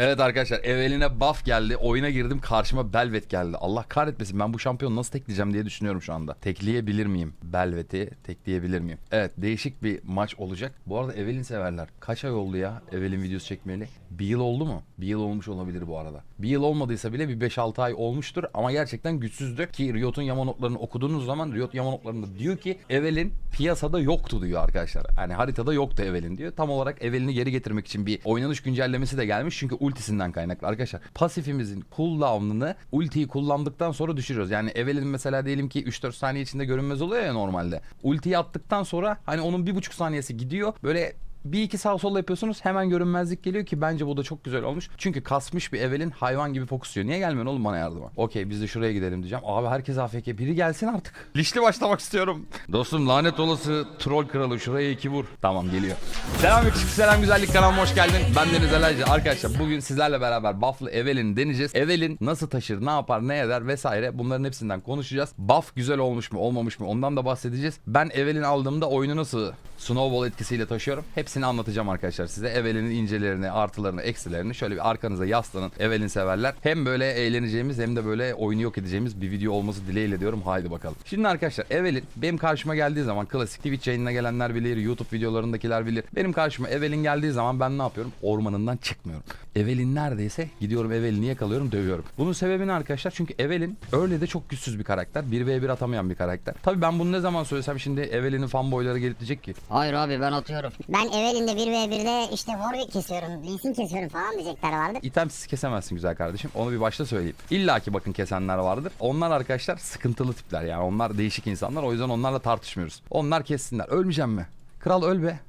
Evet arkadaşlar Evelin'e buff geldi. Oyuna girdim karşıma Belvet geldi. Allah kahretmesin ben bu şampiyonu nasıl tekleyeceğim diye düşünüyorum şu anda. Tekleyebilir miyim? Belvet'i tekleyebilir miyim? Evet değişik bir maç olacak. Bu arada Evelin severler. Kaç ay oldu ya Evelin videosu çekmeyeli? Bir yıl oldu mu? Bir yıl olmuş olabilir bu arada. Bir yıl olmadıysa bile bir 5-6 ay olmuştur ama gerçekten güçsüzdü. Ki Riot'un Yamanotlarını okuduğunuz zaman Riot Yamanotlarında diyor ki Evelin piyasada yoktu diyor arkadaşlar. Hani haritada yoktu Evelin diyor. Tam olarak Evelin'i geri getirmek için bir oynanış güncellemesi de gelmiş. Çünkü ultisinden kaynaklı arkadaşlar. Pasifimizin cooldown'ını ultiyi kullandıktan sonra düşürüyoruz. Yani Evelin mesela diyelim ki 3-4 saniye içinde görünmez oluyor ya normalde. Ultiyi attıktan sonra hani onun 1,5 saniyesi gidiyor. Böyle bir iki sağ sol yapıyorsunuz hemen görünmezlik geliyor ki bence bu da çok güzel olmuş. Çünkü kasmış bir Evelin hayvan gibi fokusluyor. Niye gelmiyorsun oğlum bana yardıma? Okey biz de şuraya gidelim diyeceğim. Abi herkes AFK. Biri gelsin artık. Lişli başlamak istiyorum. Dostum lanet olası troll kralı şuraya iki vur. Tamam geliyor. Selam yakışıklı selam güzellik kanalıma hoş geldin. Ben Deniz Elaycı. Arkadaşlar bugün sizlerle beraber buff'lı Evelyn deneyeceğiz. Evelyn nasıl taşır, ne yapar, ne eder vesaire bunların hepsinden konuşacağız. Buff güzel olmuş mu, olmamış mı ondan da bahsedeceğiz. Ben Evelyn aldığımda oyunu nasıl snowball etkisiyle taşıyorum. Hepsini anlatacağım arkadaşlar size. Evelyn'in incelerini, artılarını, eksilerini şöyle bir arkanıza yaslanın. Evelyn severler. Hem böyle eğleneceğimiz hem de böyle oyunu yok edeceğimiz bir video olması dileğiyle diyorum. Haydi bakalım. Şimdi arkadaşlar Evelyn benim karşıma geldiği zaman klasik Twitch yayınına gelenler bilir, YouTube videolarındakiler bilir. Benim karşıma Evelyn geldiği zaman ben ne yapıyorum? Ormanından çıkmıyorum. Evelyn neredeyse gidiyorum Evelyn'i yakalıyorum, dövüyorum. Bunun sebebini arkadaşlar çünkü Evelyn öyle de çok güçsüz bir karakter. 1v1 atamayan bir karakter. Tabii ben bunu ne zaman söylesem şimdi Evelyn'in fanboyları gelip diyecek ki Hayır abi ben atıyorum. Ben Evelyn'de 1v1'de işte Warwick kesiyorum, Lee kesiyorum falan diyecekler vardır. İtemsiz kesemezsin güzel kardeşim. Onu bir başta söyleyeyim. İlla ki bakın kesenler vardır. Onlar arkadaşlar sıkıntılı tipler yani. Onlar değişik insanlar. O yüzden onlarla tartışmıyoruz. Onlar kessinler. Ölmeyeceğim mi? Kral öl be.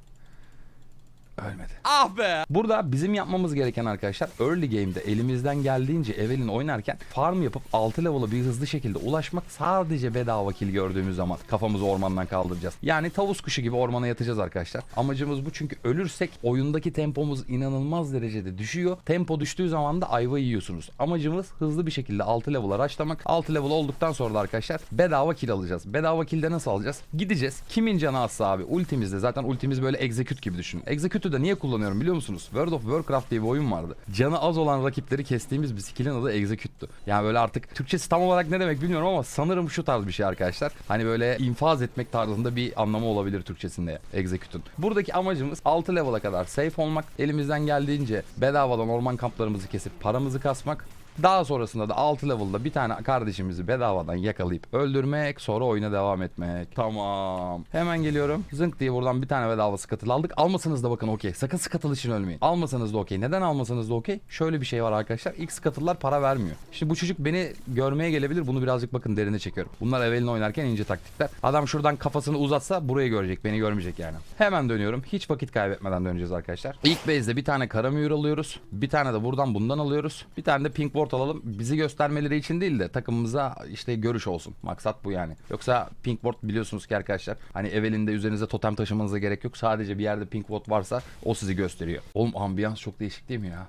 Ölmedi. Ah be. Burada bizim yapmamız gereken arkadaşlar early game'de elimizden geldiğince Evelyn oynarken farm yapıp 6 level'a bir hızlı şekilde ulaşmak sadece bedava kill gördüğümüz zaman kafamızı ormandan kaldıracağız. Yani tavus kuşu gibi ormana yatacağız arkadaşlar. Amacımız bu çünkü ölürsek oyundaki tempomuz inanılmaz derecede düşüyor. Tempo düştüğü zaman da ayva yiyorsunuz. Amacımız hızlı bir şekilde 6 level'a başlamak. 6 level olduktan sonra da arkadaşlar bedava kill alacağız. Bedava kill'de nasıl alacağız? Gideceğiz. Kimin canı azsa abi ultimizde zaten ultimiz böyle execute gibi düşünün. Execute'u da niye kullanıyorum biliyor musunuz? World of Warcraft diye bir oyun vardı. Canı az olan rakipleri kestiğimiz bir skill'in adı execute'tu. Yani böyle artık Türkçesi tam olarak ne demek bilmiyorum ama sanırım şu tarz bir şey arkadaşlar. Hani böyle infaz etmek tarzında bir anlamı olabilir Türkçesinde execute'un. Buradaki amacımız 6 level'a kadar safe olmak. Elimizden geldiğince bedavadan orman kamplarımızı kesip paramızı kasmak. Daha sonrasında da 6 level'da bir tane kardeşimizi bedavadan yakalayıp öldürmek sonra oyuna devam etmek. Tamam. Hemen geliyorum. Zınk diye buradan bir tane bedava skatıl aldık. Almasanız da bakın okey. Sakın skatıl için ölmeyin. Almasanız da okey. Neden almasanız da okey? Şöyle bir şey var arkadaşlar. İlk skatıllar para vermiyor. Şimdi bu çocuk beni görmeye gelebilir. Bunu birazcık bakın derine çekiyorum. Bunlar Evelyn oynarken ince taktikler. Adam şuradan kafasını uzatsa burayı görecek. Beni görmeyecek yani. Hemen dönüyorum. Hiç vakit kaybetmeden döneceğiz arkadaşlar. İlk base'de bir tane kara mühür alıyoruz. Bir tane de buradan bundan alıyoruz. Bir tane de pink ward alalım. Bizi göstermeleri için değil de takımımıza işte görüş olsun. Maksat bu yani. Yoksa pink ward biliyorsunuz ki arkadaşlar. Hani Evelyn'de üzerinize totem taşımanıza gerek yok. Sadece bir yerde pink ward varsa o sizi gösteriyor. Oğlum ambiyans çok değişik değil mi ya?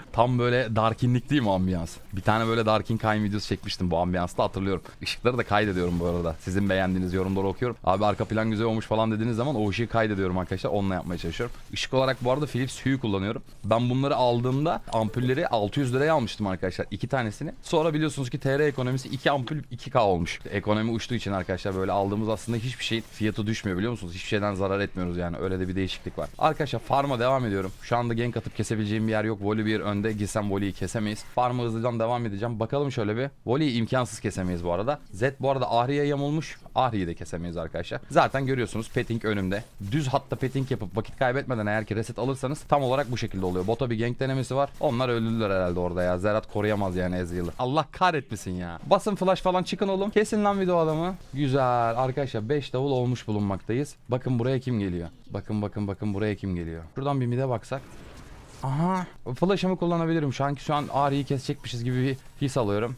Tam böyle darkinlik değil mi ambiyans? Bir tane böyle darkin kayn videosu çekmiştim bu ambiyansta hatırlıyorum. Işıkları da kaydediyorum bu arada. Sizin beğendiğiniz yorumları okuyorum. Abi arka plan güzel olmuş falan dediğiniz zaman o ışığı kaydediyorum arkadaşlar. Onunla yapmaya çalışıyorum. Işık olarak bu arada Philips Hue kullanıyorum. Ben bunları aldığımda ampulleri 600 liraya almıştım arkadaşlar. iki tanesini. Sonra biliyorsunuz ki TR ekonomisi 2 ampul 2K olmuş. Ekonomi uçtuğu için arkadaşlar böyle aldığımız aslında hiçbir şeyin fiyatı düşmüyor biliyor musunuz? Hiçbir şeyden zarar etmiyoruz yani. Öyle de bir değişiklik var. Arkadaşlar farma devam ediyorum. Şu anda gank atıp kesebileceğim bir yer yok. Voli bir önde gitsem Voli'yi kesemeyiz. Farmı hızlıdan devam edeceğim. Bakalım şöyle bir. Voli'yi imkansız kesemeyiz bu arada. Z bu arada Ahri'ye yamulmuş. Ahri'yi de kesemeyiz arkadaşlar. Zaten görüyorsunuz petting önümde. Düz hatta petting yapıp vakit kaybetmeden eğer ki reset alırsanız tam olarak bu şekilde oluyor. Bota bir gank denemesi var. Onlar öldüler herhalde orada ya. Zerat koruyamaz yani Ezreal'ı. Allah kahretmesin ya. Basın flash falan çıkın oğlum. Kesin lan video adamı. Güzel. Arkadaşlar 5 davul olmuş bulunmaktayız. Bakın buraya kim geliyor. Bakın bakın bakın buraya kim geliyor. Şuradan bir mide baksak. Aha. Flash'ımı kullanabilirim. Şu anki şu an Ahri'yi kesecekmişiz gibi bir his alıyorum.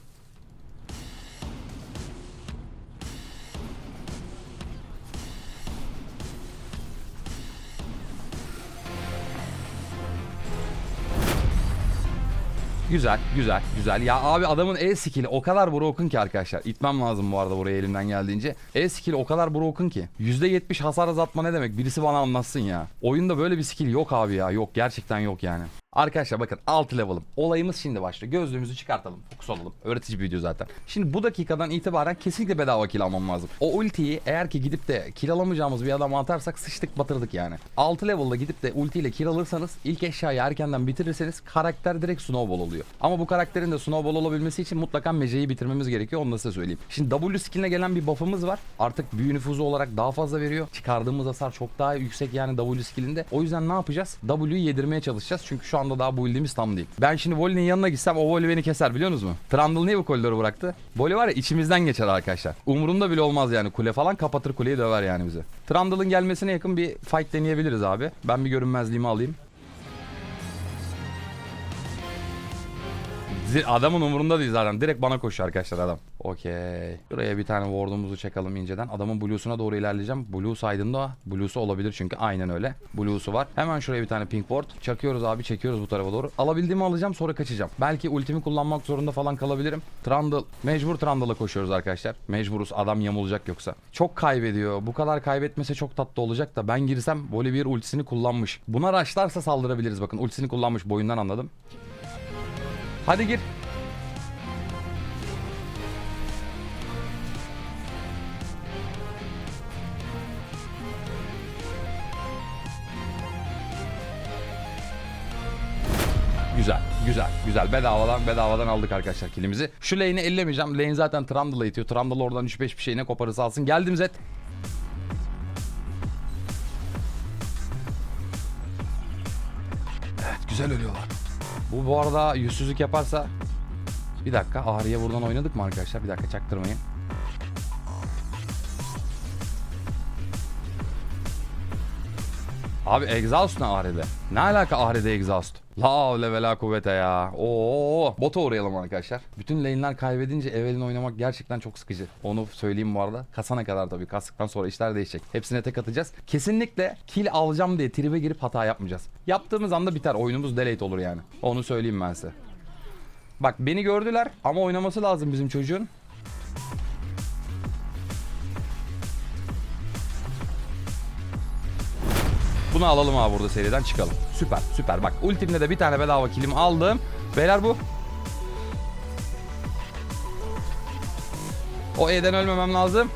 Güzel, güzel, güzel. Ya abi adamın E skill'i o kadar broken ki arkadaşlar. İtmem lazım bu arada buraya elimden geldiğince. E skill'i o kadar broken ki. %70 hasar azaltma ne demek? Birisi bana anlatsın ya. Oyunda böyle bir skill yok abi ya. Yok gerçekten yok yani. Arkadaşlar bakın 6 level'ım. Olayımız şimdi başlıyor. Gözlüğümüzü çıkartalım. Fokus olalım. Öğretici bir video zaten. Şimdi bu dakikadan itibaren kesinlikle bedava kill almam lazım. O ultiyi eğer ki gidip de kill alamayacağımız bir adama atarsak sıçtık batırdık yani. 6 level'da gidip de ultiyle kill alırsanız ilk eşyayı erkenden bitirirseniz karakter direkt snowball oluyor. Ama bu karakterin de snowball olabilmesi için mutlaka meceyi bitirmemiz gerekiyor. Onu da size söyleyeyim. Şimdi W skilline gelen bir buff'ımız var. Artık büyü nüfuzu olarak daha fazla veriyor. Çıkardığımız hasar çok daha yüksek yani W skillinde. O yüzden ne yapacağız? W'yu yedirmeye çalışacağız. Çünkü şu anda daha bu build'imiz tam değil. Ben şimdi Voli'nin yanına gitsem o Voli beni keser biliyor musunuz mu? Trundle niye bu koridoru bıraktı? Voli var ya içimizden geçer arkadaşlar. Umurunda bile olmaz yani. Kule falan kapatır kuleyi döver yani bizi. Trundle'ın gelmesine yakın bir fight deneyebiliriz abi. Ben bir görünmezliğimi alayım. Adamın umurunda değil zaten. Direkt bana koşuyor arkadaşlar adam. Okey. Şuraya bir tane ward'umuzu çakalım inceden. Adamın blue'suna doğru ilerleyeceğim. Blue saydığında blue'su olabilir çünkü aynen öyle. Blue'su var. Hemen şuraya bir tane pink ward. Çakıyoruz abi çekiyoruz bu tarafa doğru. Alabildiğimi alacağım sonra kaçacağım. Belki ultimi kullanmak zorunda falan kalabilirim. Trundle. Mecbur Trundle'a koşuyoruz arkadaşlar. Mecburuz. Adam yamulacak yoksa. Çok kaybediyor. Bu kadar kaybetmese çok tatlı olacak da ben girsem Volibear ultisini kullanmış. Buna raşlarsa saldırabiliriz bakın. Ultisini kullanmış boyundan anladım. Hadi gir. Güzel, güzel, güzel. Bedavadan, bedavadan aldık arkadaşlar kilimizi. Şu lane'i ellemeyeceğim. Lane zaten Trundle'a itiyor. Trundle oradan 3-5 bir şeyine koparırsa alsın. Geldim Zed. Evet, güzel ölüyorlar. Bu bu arada yüzsüzlük yaparsa... Bir dakika, Ağrı'ya buradan oynadık mı arkadaşlar? Bir dakika çaktırmayın. Abi Exhaust ne Ahri'de? Ne alaka Ahri'de Exhaust? La havle ve la kuvvete ya. Oo, bota uğrayalım arkadaşlar. Bütün lane'ler kaybedince Evelyn oynamak gerçekten çok sıkıcı. Onu söyleyeyim bu arada. Kasana kadar tabii. Kastıktan sonra işler değişecek. Hepsine tek atacağız. Kesinlikle kill alacağım diye tribe girip hata yapmayacağız. Yaptığımız anda biter. Oyunumuz delete olur yani. Onu söyleyeyim ben size. Bak beni gördüler ama oynaması lazım bizim çocuğun. Bunu alalım abi burada seriden çıkalım. Süper süper. Bak ultimde de bir tane bedava kilim aldım. Beyler bu. O E'den ölmemem lazım.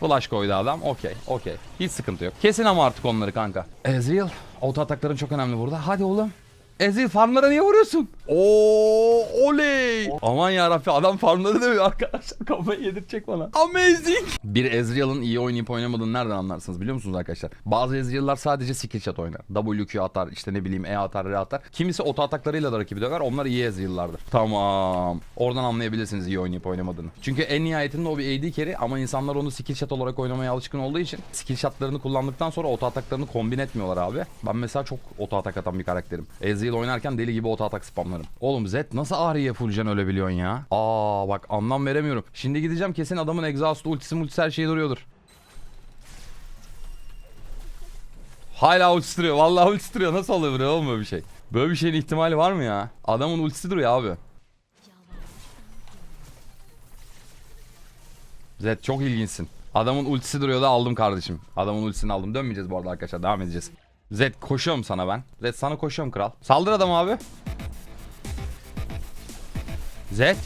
Flash koydu adam. Okey okey. Hiç sıkıntı yok. Kesin ama artık onları kanka. Ezreal. Auto atakların çok önemli burada. Hadi oğlum. Ezreal farmlara niye vuruyorsun? Oo oley. Aman yarabbi adam farmları dövüyor arkadaşlar. Kafayı yedirecek bana. Amazing. Bir Ezreal'ın iyi oynayıp oynamadığını nereden anlarsınız biliyor musunuz arkadaşlar? Bazı Ezreal'lar sadece skill shot oynar. WQ atar işte ne bileyim E atar R atar. Kimisi oto ataklarıyla da rakibi döver. Onlar iyi Ezreal'lardır. Tamam. Oradan anlayabilirsiniz iyi oynayıp oynamadığını. Çünkü en nihayetinde o bir AD carry ama insanlar onu skill shot olarak oynamaya alışkın olduğu için skill shotlarını kullandıktan sonra oto ataklarını kombin etmiyorlar abi. Ben mesela çok oto atak atan bir karakterim. Ezreal oynarken deli gibi oto atak spamlarım. Oğlum Zed nasıl Ahri'ye fullcan ölebiliyorsun ya? Aa bak anlam veremiyorum. Şimdi gideceğim kesin adamın exhaust ultisi multisi her şeyi duruyordur. Hala ultisi duruyor. Vallahi ultisi duruyor. Nasıl oluyor böyle oğlum bir şey? Böyle bir şeyin ihtimali var mı ya? Adamın ultisi duruyor abi. Zed çok ilginçsin. Adamın ultisi duruyor da aldım kardeşim. Adamın ultisini aldım. Dönmeyeceğiz bu arada arkadaşlar. Devam edeceğiz. Zed koşuyorum sana ben. Zed sana koşuyorum kral. Saldır adam abi. Zed.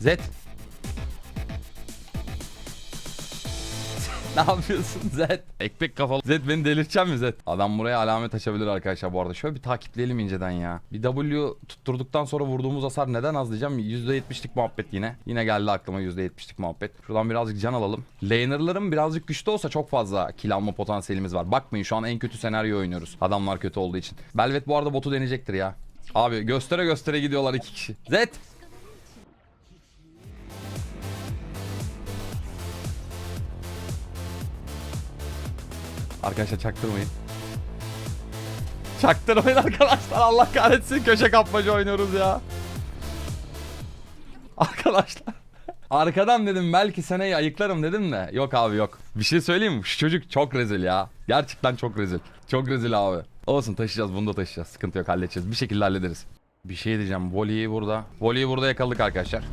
Zed. ne yapıyorsun Zed? Ekmek kafalı. Zed beni delirtecek mi Zed? Adam buraya alamet açabilir arkadaşlar bu arada. Şöyle bir takipleyelim inceden ya. Bir W tutturduktan sonra vurduğumuz hasar neden az diyeceğim. %70'lik muhabbet yine. Yine geldi aklıma %70'lik muhabbet. Şuradan birazcık can alalım. Laner'ların birazcık güçlü olsa çok fazla kill alma potansiyelimiz var. Bakmayın şu an en kötü senaryo oynuyoruz. Adamlar kötü olduğu için. Belvet bu arada botu deneyecektir ya. Abi göstere göstere gidiyorlar iki kişi. Zed. Arkadaşlar çaktırmayın. Çaktırmayın arkadaşlar. Allah kahretsin köşe kapmaca oynuyoruz ya. Arkadaşlar. Arkadan dedim belki seneyi ayıklarım dedim de. Yok abi yok. Bir şey söyleyeyim mi? Şu çocuk çok rezil ya. Gerçekten çok rezil. Çok rezil abi. Olsun taşıyacağız bunu da taşıyacağız. Sıkıntı yok halledeceğiz. Bir şekilde hallederiz. Bir şey diyeceğim. Voliyi burada. Voliyi burada yakaladık arkadaşlar.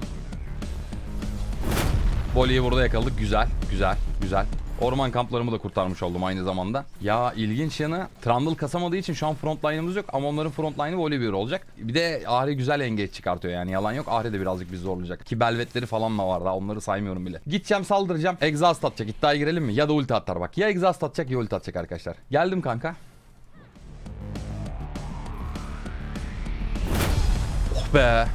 Voliyi burada yakaladık. Güzel. Güzel. Güzel. Orman kamplarımı da kurtarmış oldum aynı zamanda. Ya ilginç yanı Trundle kasamadığı için şu an frontline'ımız yok ama onların frontline'ı Volibear olacak. Bir de Ahri güzel engage çıkartıyor yani yalan yok. Ahri de birazcık bizi zorlayacak. Ki belvetleri falan da var daha onları saymıyorum bile. Gideceğim saldıracağım. Exhaust atacak iddiaya girelim mi? Ya da ulti atar bak. Ya exhaust atacak ya ulti atacak arkadaşlar. Geldim kanka. Oh be.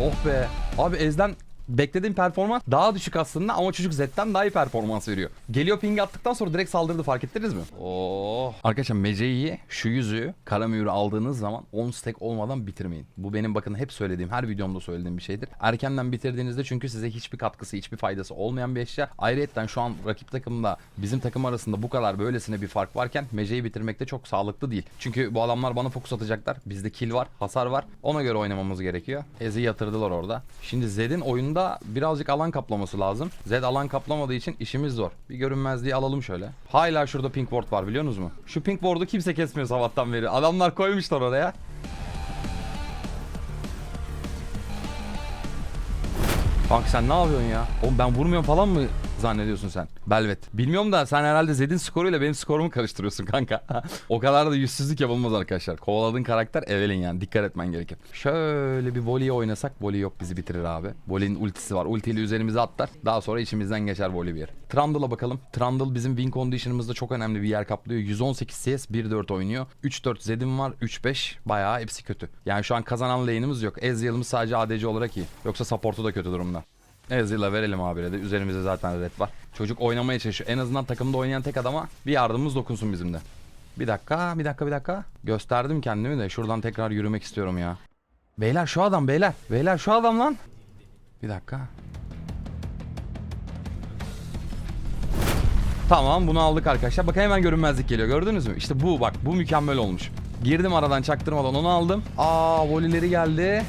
Oh be. Abi Ez'den beklediğim performans daha düşük aslında ama çocuk Z'den daha iyi performans veriyor. Geliyor ping attıktan sonra direkt saldırdı fark ettiniz mi? Oh. Arkadaşlar Mece'yi şu yüzüğü kara mühürü aldığınız zaman 10 stack olmadan bitirmeyin. Bu benim bakın hep söylediğim her videomda söylediğim bir şeydir. Erkenden bitirdiğinizde çünkü size hiçbir katkısı hiçbir faydası olmayan bir eşya. Ayrıca şu an rakip takımla bizim takım arasında bu kadar böylesine bir fark varken Mece'yi bitirmek de çok sağlıklı değil. Çünkü bu adamlar bana fokus atacaklar. Bizde kill var, hasar var. Ona göre oynamamız gerekiyor. Ez'i yatırdılar orada. Şimdi Zed'in oyunda birazcık alan kaplaması lazım. Zed alan kaplamadığı için işimiz zor. Bir görünmezliği alalım şöyle. Hala şurada pink ward var biliyor musunuz mu? Şu pink ward'u kimse kesmiyor sabahtan beri. Adamlar koymuşlar oraya. Kanka sen ne yapıyorsun ya? Oğlum ben vurmuyorum falan mı zannediyorsun sen? Belvet. Bilmiyorum da sen herhalde Zed'in skoruyla benim skorumu karıştırıyorsun kanka. o kadar da yüzsüzlük yapılmaz arkadaşlar. Kovaladığın karakter Evelyn yani. Dikkat etmen gerekir. Şöyle bir volley oynasak. Volley yok bizi bitirir abi. Volley'in ultisi var. Ultiyle üzerimize atlar. Daha sonra içimizden geçer volley bir yer. Trundle'a bakalım. Trundle bizim win condition'ımızda çok önemli bir yer kaplıyor. 118 CS 1-4 oynuyor. 3-4 Zed'im var. 3-5 bayağı hepsi kötü. Yani şu an kazanan lane'imiz yok. Ezreal'ımız sadece ADC olarak iyi. Yoksa support'u da kötü durumda. Ezreal'a verelim abi de. Üzerimizde zaten red var. Çocuk oynamaya çalışıyor. En azından takımda oynayan tek adama bir yardımımız dokunsun bizim de. Bir dakika, bir dakika, bir dakika. Gösterdim kendimi de. Şuradan tekrar yürümek istiyorum ya. Beyler şu adam beyler. Beyler şu adam lan. Bir dakika. Tamam bunu aldık arkadaşlar. Bakın hemen görünmezlik geliyor. Gördünüz mü? İşte bu bak bu mükemmel olmuş. Girdim aradan çaktırmadan onu aldım. Aa volileri geldi.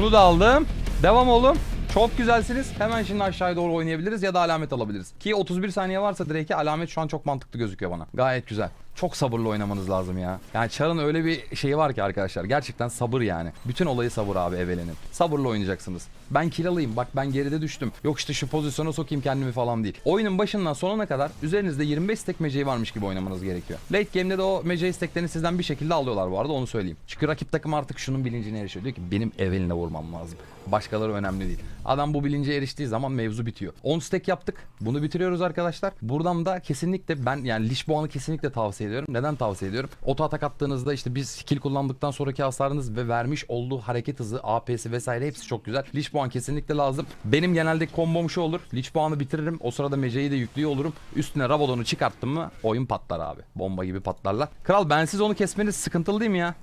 Bunu da aldım. Devam oğlum. Çok güzelsiniz. Hemen şimdi aşağıya doğru oynayabiliriz ya da alamet alabiliriz. Ki 31 saniye varsa Drake'e alamet şu an çok mantıklı gözüküyor bana. Gayet güzel. Çok sabırlı oynamanız lazım ya. Yani Char'ın öyle bir şeyi var ki arkadaşlar. Gerçekten sabır yani. Bütün olayı sabır abi Evelyn'in. Sabırla oynayacaksınız. Ben kill alayım. Bak ben geride düştüm. Yok işte şu pozisyona sokayım kendimi falan değil. Oyunun başından sonuna kadar üzerinizde 25 stack meceyi varmış gibi oynamanız gerekiyor. Late game'de de o meceyi stacklerini sizden bir şekilde alıyorlar bu arada onu söyleyeyim. Çünkü rakip takım artık şunun bilincine erişiyor. Diyor ki benim Evelyn'e vurmam lazım. Başkaları önemli değil. Adam bu bilince eriştiği zaman mevzu bitiyor. 10 stack yaptık. Bunu bitiriyoruz arkadaşlar. Buradan da kesinlikle ben yani Lich kesinlikle tavsiye ediyorum. Neden tavsiye ediyorum? Oto atak attığınızda işte biz skill kullandıktan sonraki hasarınız ve vermiş olduğu hareket hızı, AP'si vesaire hepsi çok güzel. Lich kesinlikle lazım. Benim genelde kombom şu olur. Lich bitiririm. O sırada Mece'yi de yüklüyor olurum. Üstüne Rabadon'u çıkarttım mı oyun patlar abi. Bomba gibi patlarlar. Kral bensiz onu kesmeniz sıkıntılı değil mi ya?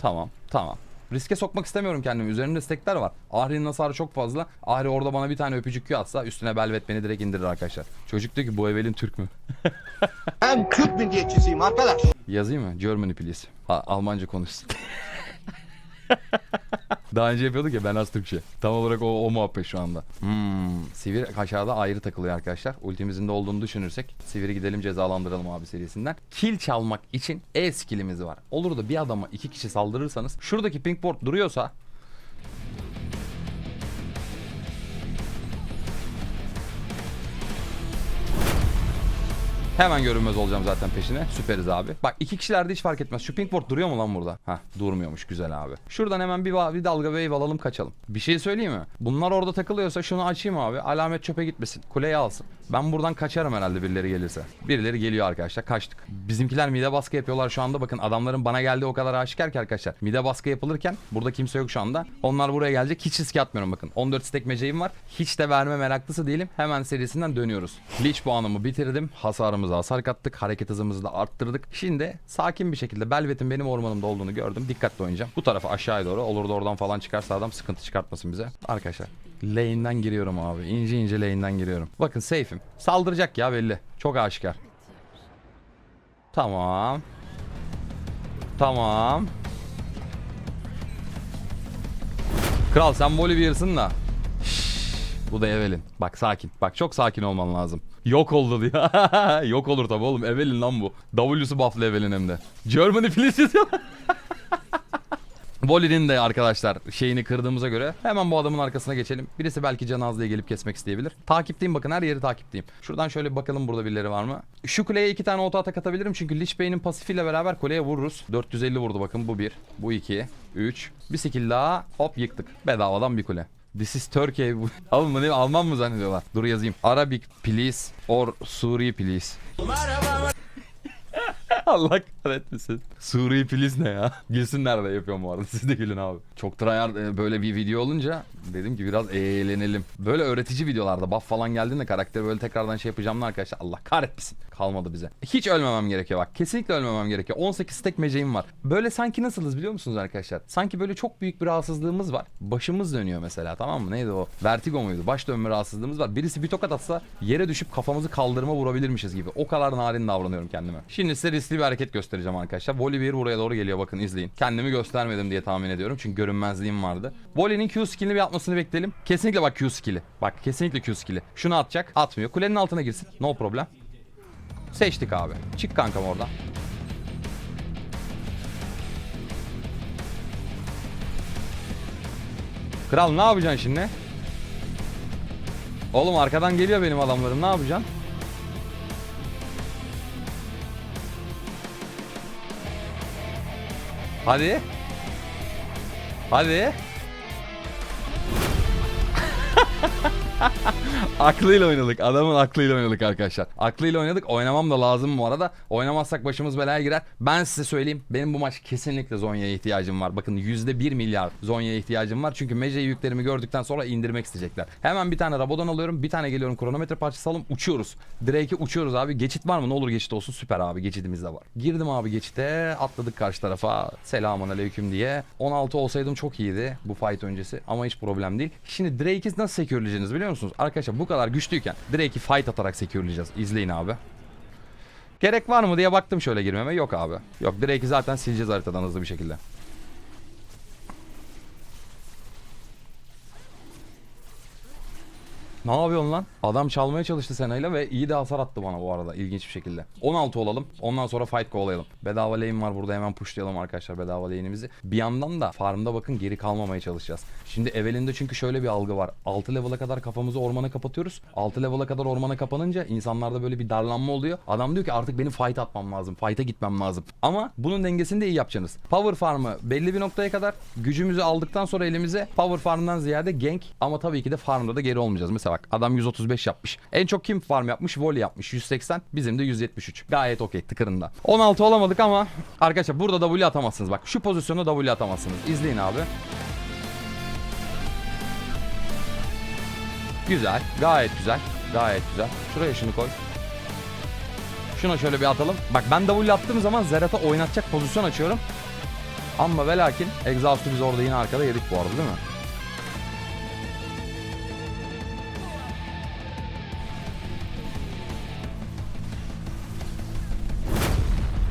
Tamam, tamam. Riske sokmak istemiyorum kendimi. Üzerimde stekler var. Ahri'nin hasarı çok fazla. Ahri orada bana bir tane öpücük atsa üstüne Belvet beni direkt indirir arkadaşlar. Çocuk diyor ki bu Evelin Türk mü? Ben Türk milliyetçisiyim arkadaş. Yazayım mı? Germany please. Ha, Almanca konuşsun. Daha önce yapıyorduk ya ben az Türkçe. Tam olarak o, o muhabbet şu anda. Hmm, Sivir aşağıda ayrı takılıyor arkadaşlar. Ultimizin de olduğunu düşünürsek Sivir'i gidelim cezalandıralım abi serisinden. Kill çalmak için E skillimiz var. Olur da bir adama iki kişi saldırırsanız şuradaki pink board duruyorsa Hemen görünmez olacağım zaten peşine. Süperiz abi. Bak iki kişilerde hiç fark etmez. Şu pinkboard duruyor mu lan burada? Hah durmuyormuş güzel abi. Şuradan hemen bir, bir dalga wave alalım kaçalım. Bir şey söyleyeyim mi? Bunlar orada takılıyorsa şunu açayım abi. Alamet çöpe gitmesin. Kuleyi alsın. Ben buradan kaçarım herhalde birileri gelirse. Birileri geliyor arkadaşlar. Kaçtık. Bizimkiler mide baskı yapıyorlar şu anda. Bakın adamların bana geldiği o kadar aşikar ki arkadaşlar. Mide baskı yapılırken burada kimse yok şu anda. Onlar buraya gelecek. Hiç riske atmıyorum bakın. 14 stack meceğim var. Hiç de verme meraklısı değilim. Hemen serisinden dönüyoruz. Leech puanımı bitirdim. Hasarımıza hasar kattık. Hareket hızımızı da arttırdık. Şimdi sakin bir şekilde Belvet'in benim ormanımda olduğunu gördüm. Dikkatli oynayacağım. Bu tarafa aşağıya doğru. Olur da oradan falan çıkarsa adam sıkıntı çıkartmasın bize. Arkadaşlar lane'den giriyorum abi. İnce ince lane'den giriyorum. Bakın safe'im. Saldıracak ya belli. Çok aşikar. Tamam. Tamam. Kral sen Bolivia'sın da. Bu da Evelyn. Bak sakin. Bak çok sakin olman lazım. Yok oldu diyor. Yok olur tabi oğlum. Evelyn lan bu. W'su buff'lı Evelyn hem de. Germany please. Voli'nin de arkadaşlar şeyini kırdığımıza göre hemen bu adamın arkasına geçelim. Birisi belki Canaz gelip kesmek isteyebilir. Takipteyim bakın her yeri takipteyim. Şuradan şöyle bakalım burada birileri var mı? Şu kuleye iki tane oto atak atabilirim çünkü Lich Bey'in pasifiyle beraber kuleye vururuz. 450 vurdu bakın bu bir. Bu iki. Üç. Bir skill daha hop yıktık. Bedavadan bir kule. This is Turkey. Bu- Oğlum bu ne Alman mı zannediyorlar? Dur yazayım. Arabic please or Suri please. Allah kahretmesin. Suri Filiz ne ya? Gülsünler de yapıyorum bu arada. Siz de gülün abi. Çok tryhard e, böyle bir video olunca dedim ki biraz eğlenelim. Böyle öğretici videolarda buff falan geldiğinde karakteri böyle tekrardan şey yapacağım da arkadaşlar. Allah kahretmesin. Kalmadı bize. Hiç ölmemem gerekiyor bak. Kesinlikle ölmemem gerekiyor. 18 stack meceğim var. Böyle sanki nasılız biliyor musunuz arkadaşlar? Sanki böyle çok büyük bir rahatsızlığımız var. Başımız dönüyor mesela tamam mı? Neydi o? Vertigo muydu? Baş dönme rahatsızlığımız var. Birisi bir tokat atsa yere düşüp kafamızı kaldırıma vurabilirmişiz gibi. O kadar narin davranıyorum kendime. Şimdi size riskli bir hareket göstereceğim arkadaşlar. Voli bir buraya doğru geliyor bakın izleyin. Kendimi göstermedim diye tahmin ediyorum. Çünkü görünmezliğim vardı. Voli'nin Q skillini bir atmasını bekleyelim. Kesinlikle bak Q skilli. Bak kesinlikle Q skilli. Şunu atacak. Atmıyor. Kulenin altına girsin. No problem. Seçtik abi. Çık kankam oradan. Kral ne yapacaksın şimdi? Oğlum arkadan geliyor benim adamlarım ne yapacaksın? Hadi. Hadi. aklıyla oynadık. Adamın aklıyla oynadık arkadaşlar. Aklıyla oynadık. Oynamam da lazım bu arada. Oynamazsak başımız belaya girer. Ben size söyleyeyim. Benim bu maç kesinlikle Zonya'ya ihtiyacım var. Bakın %1 milyar Zonya'ya ihtiyacım var. Çünkü Mece yüklerimi gördükten sonra indirmek isteyecekler. Hemen bir tane Rabadon alıyorum. Bir tane geliyorum kronometre parçası alalım. Uçuyoruz. Drake'e uçuyoruz abi. Geçit var mı? Ne olur geçit olsun. Süper abi. Geçidimiz de var. Girdim abi geçite. Atladık karşı tarafa. Selamun aleyküm diye. 16 olsaydım çok iyiydi bu fight öncesi. Ama hiç problem değil. Şimdi Drake'i nasıl secure'leyeceğiniz biliyor musunuz? Arkadaşlar bu kadar güçlüyken Drake'i fight atarak secure'leyeceğiz. İzleyin abi. Gerek var mı diye baktım şöyle girmeme. Yok abi. Yok Drake'i zaten sileceğiz haritadan hızlı bir şekilde. Ne yapıyorsun lan? Adam çalmaya çalıştı Sena'yla ve iyi de hasar attı bana bu arada ilginç bir şekilde. 16 olalım. Ondan sonra fight kovalayalım. Bedava lane var burada hemen pushlayalım arkadaşlar bedava lane'imizi. Bir yandan da farmda bakın geri kalmamaya çalışacağız. Şimdi Evelyn'de çünkü şöyle bir algı var. 6 level'a kadar kafamızı ormana kapatıyoruz. 6 level'a kadar ormana kapanınca insanlarda böyle bir darlanma oluyor. Adam diyor ki artık benim fight atmam lazım. Fight'a gitmem lazım. Ama bunun dengesini de iyi yapacaksınız. Power farm'ı belli bir noktaya kadar gücümüzü aldıktan sonra elimize power farm'dan ziyade gank ama tabii ki de farmda da geri olmayacağız. Mesela bak adam 135 yapmış. En çok kim farm yapmış? Volley yapmış 180. Bizim de 173. Gayet okey tıkırında. 16 olamadık ama arkadaşlar burada W atamazsınız. Bak şu pozisyonda W atamazsınız. İzleyin abi. Güzel. Gayet güzel. Gayet güzel. Şuraya şunu koy. Şuna şöyle bir atalım. Bak ben W attığım zaman Zerat'a oynatacak pozisyon açıyorum. Ama ve lakin Exhaust'u biz orada yine arkada yedik bu arada değil mi?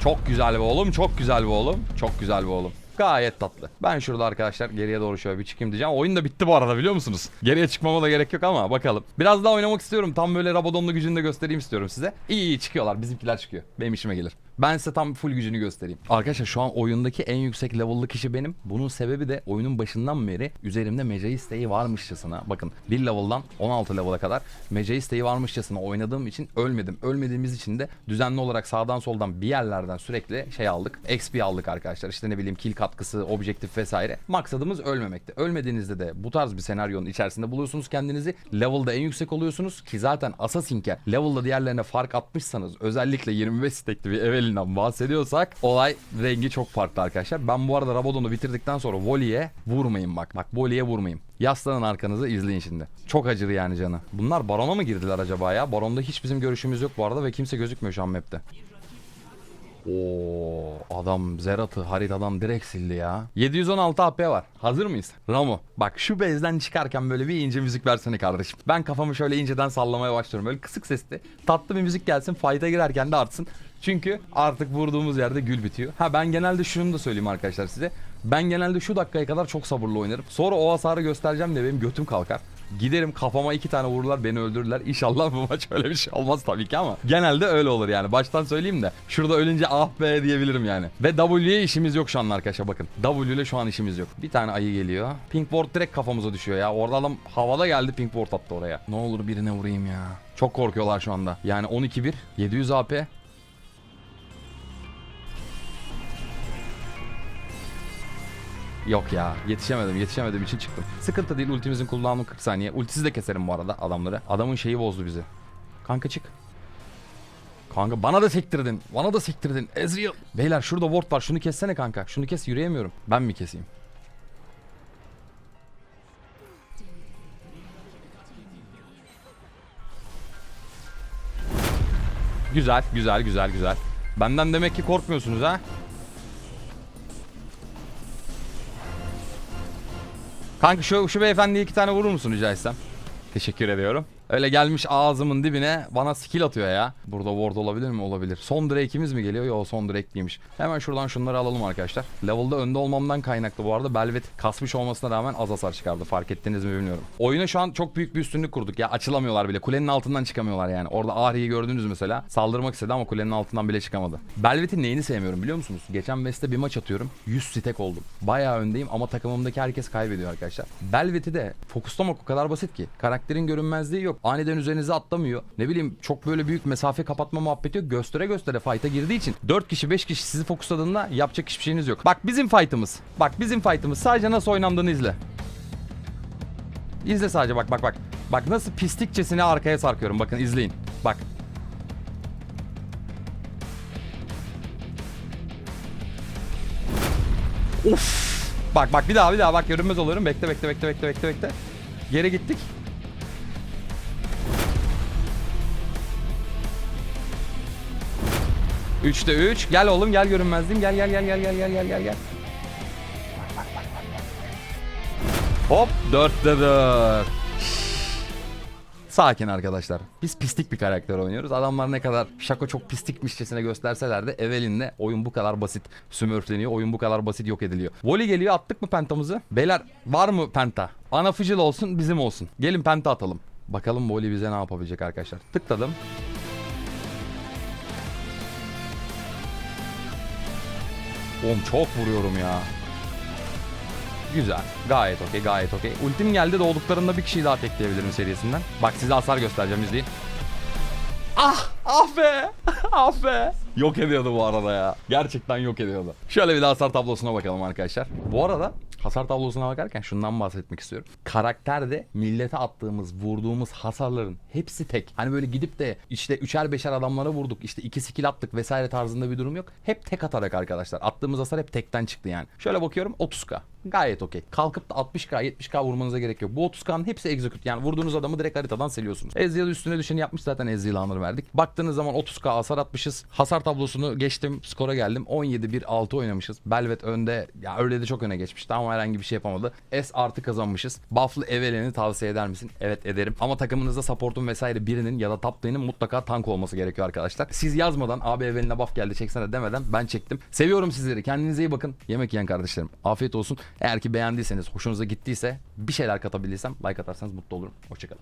Çok güzel bir oğlum, çok güzel bir oğlum, çok güzel bir oğlum. Gayet tatlı. Ben şurada arkadaşlar geriye doğru şöyle bir çıkayım diyeceğim. Oyun da bitti bu arada biliyor musunuz? Geriye çıkmama da gerek yok ama bakalım. Biraz daha oynamak istiyorum. Tam böyle Rabadon'lu gücünü de göstereyim istiyorum size. İyi iyi çıkıyorlar. Bizimkiler çıkıyor. Benim işime gelir. Ben size tam full gücünü göstereyim. Arkadaşlar şu an oyundaki en yüksek level'lı kişi benim. Bunun sebebi de oyunun başından beri üzerimde Mece isteği varmışçasına. Bakın bir level'dan 16 level'a kadar Mece isteği varmışçasına oynadığım için ölmedim. Ölmediğimiz için de düzenli olarak sağdan soldan bir yerlerden sürekli şey aldık. XP aldık arkadaşlar. İşte ne bileyim kill katkısı, objektif vesaire. Maksadımız ölmemekte. Ölmediğinizde de bu tarz bir senaryonun içerisinde buluyorsunuz kendinizi. Level'da en yüksek oluyorsunuz ki zaten Assassin'ke level'da diğerlerine fark atmışsanız özellikle 25 stekli bir Evelyn'den bahsediyorsak olay rengi çok farklı arkadaşlar. Ben bu arada Rabadon'u bitirdikten sonra Voli'ye vurmayın bak. Bak Voli'ye vurmayın. Yaslanın arkanızı izleyin şimdi. Çok acır yani canı. Bunlar Baron'a mı girdiler acaba ya? Baron'da hiç bizim görüşümüz yok bu arada ve kimse gözükmüyor şu an map'te. Oo adam Zerat'ı haritadan direkt sildi ya. 716 AP var. Hazır mıyız? Ramo. Bak şu bezden çıkarken böyle bir ince müzik versene kardeşim. Ben kafamı şöyle inceden sallamaya başlıyorum. Böyle kısık sesli. Tatlı bir müzik gelsin. Fight'a girerken de artsın. Çünkü artık vurduğumuz yerde gül bitiyor. Ha ben genelde şunu da söyleyeyim arkadaşlar size. Ben genelde şu dakikaya kadar çok sabırlı oynarım. Sonra o hasarı göstereceğim diye benim götüm kalkar. Giderim kafama iki tane vururlar beni öldürürler. İnşallah bu maç öyle bir şey olmaz tabii ki ama genelde öyle olur yani. Baştan söyleyeyim de şurada ölünce ah be diyebilirim yani. Ve W'ye işimiz yok şu an arkadaşlar bakın. W ile şu an işimiz yok. Bir tane ayı geliyor. Pink ward direkt kafamıza düşüyor ya. Orada adam havada geldi pink ward attı oraya. Ne olur birine vurayım ya. Çok korkuyorlar şu anda. Yani 12-1 700 AP. Yok ya yetişemedim yetişemediğim için çıktım. Sıkıntı değil ultimizin cooldown'u 40 saniye. Ultisi de keserim bu arada adamları. Adamın şeyi bozdu bizi. Kanka çık. Kanka bana da sektirdin. Bana da sektirdin. Ezreal. Beyler şurada ward var. Şunu kessene kanka. Şunu kes yürüyemiyorum. Ben mi keseyim? Güzel, güzel, güzel, güzel. Benden demek ki korkmuyorsunuz ha? Kanka şu, şu beyefendiye iki tane vurur musun rica etsem? Teşekkür ediyorum. Öyle gelmiş ağzımın dibine bana skill atıyor ya. Burada ward olabilir mi? Olabilir. Son Drake'imiz mi geliyor? Yo son Drake değilmiş. Hemen şuradan şunları alalım arkadaşlar. Level'da önde olmamdan kaynaklı bu arada Belvet kasmış olmasına rağmen az hasar çıkardı. Fark ettiniz mi bilmiyorum. Oyuna şu an çok büyük bir üstünlük kurduk ya. Açılamıyorlar bile. Kulenin altından çıkamıyorlar yani. Orada Ahri'yi gördünüz mesela. Saldırmak istedi ama kulenin altından bile çıkamadı. Belvet'in neyini sevmiyorum biliyor musunuz? Geçen West'te bir maç atıyorum. 100 stack oldum. Bayağı öndeyim ama takımımdaki herkes kaybediyor arkadaşlar. Belvet'i de fokuslamak o kadar basit ki. Karakterin görünmezliği yok. Aniden üzerinize atlamıyor. Ne bileyim çok böyle büyük mesafe kapatma muhabbeti yok. Göstere göstere fight'a girdiği için 4 kişi 5 kişi sizi fokusladığında yapacak hiçbir şeyiniz yok. Bak bizim fight'ımız. Bak bizim fight'ımız. Sadece nasıl oynandığını izle. İzle sadece bak bak bak. Bak nasıl pislikçesine arkaya sarkıyorum. Bakın izleyin. Bak. Of. Bak bak bir daha bir daha bak görünmez oluyorum. Bekle bekle bekle bekle bekle bekle. Geri gittik. Üçte üç. Gel oğlum gel görünmezliğim. Gel gel gel gel gel gel gel gel gel. Hop dörtte dört. Sakin arkadaşlar. Biz pislik bir karakter oynuyoruz. Adamlar ne kadar şaka çok pislikmişçesine gösterseler de Evelyn'le oyun bu kadar basit sümörfleniyor. Oyun bu kadar basit yok ediliyor. Voli geliyor attık mı pentamızı? Beyler var mı penta? Ana olsun bizim olsun. Gelin penta atalım. Bakalım Voli bize ne yapabilecek arkadaşlar. Tıkladım. Oğlum çok vuruyorum ya. Güzel. Gayet okey gayet okey. Ultim geldi doğduklarında bir kişiyi daha tekleyebilirim serisinden. Bak size hasar göstereceğim izleyin. Ah! Ah be! ah be! Yok ediyordu bu arada ya. Gerçekten yok ediyordu. Şöyle bir de hasar tablosuna bakalım arkadaşlar. Bu arada hasar tablosuna bakarken şundan bahsetmek istiyorum. Karakterde millete attığımız, vurduğumuz hasarların hepsi tek. Hani böyle gidip de işte üçer beşer adamlara vurduk, işte iki skill attık vesaire tarzında bir durum yok. Hep tek atarak arkadaşlar. Attığımız hasar hep tekten çıktı yani. Şöyle bakıyorum 30k. Gayet okey. Kalkıp da 60k, 70k vurmanıza gerek yok. Bu 30k'nın hepsi execute. Yani vurduğunuz adamı direkt haritadan siliyorsunuz. Ezreal üstüne düşeni yapmış zaten Ezreal'a honor verdik. Baktığınız zaman 30k hasar atmışız. Hasar tablosunu geçtim. Skora geldim. 17-1-6 oynamışız. Belvet önde. Ya öyle de çok öne geçmişti ama herhangi bir şey yapamadı. S artı kazanmışız. Buff'lı Evelyn'i tavsiye eder misin? Evet ederim. Ama takımınızda support'un vesaire birinin ya da top mutlaka tank olması gerekiyor arkadaşlar. Siz yazmadan abi Evelyn'e buff geldi çeksene demeden ben çektim. Seviyorum sizleri. Kendinize iyi bakın. Yemek yiyen kardeşlerim. Afiyet olsun. Eğer ki beğendiyseniz, hoşunuza gittiyse bir şeyler katabildiysem like atarsanız mutlu olurum. Hoşçakalın.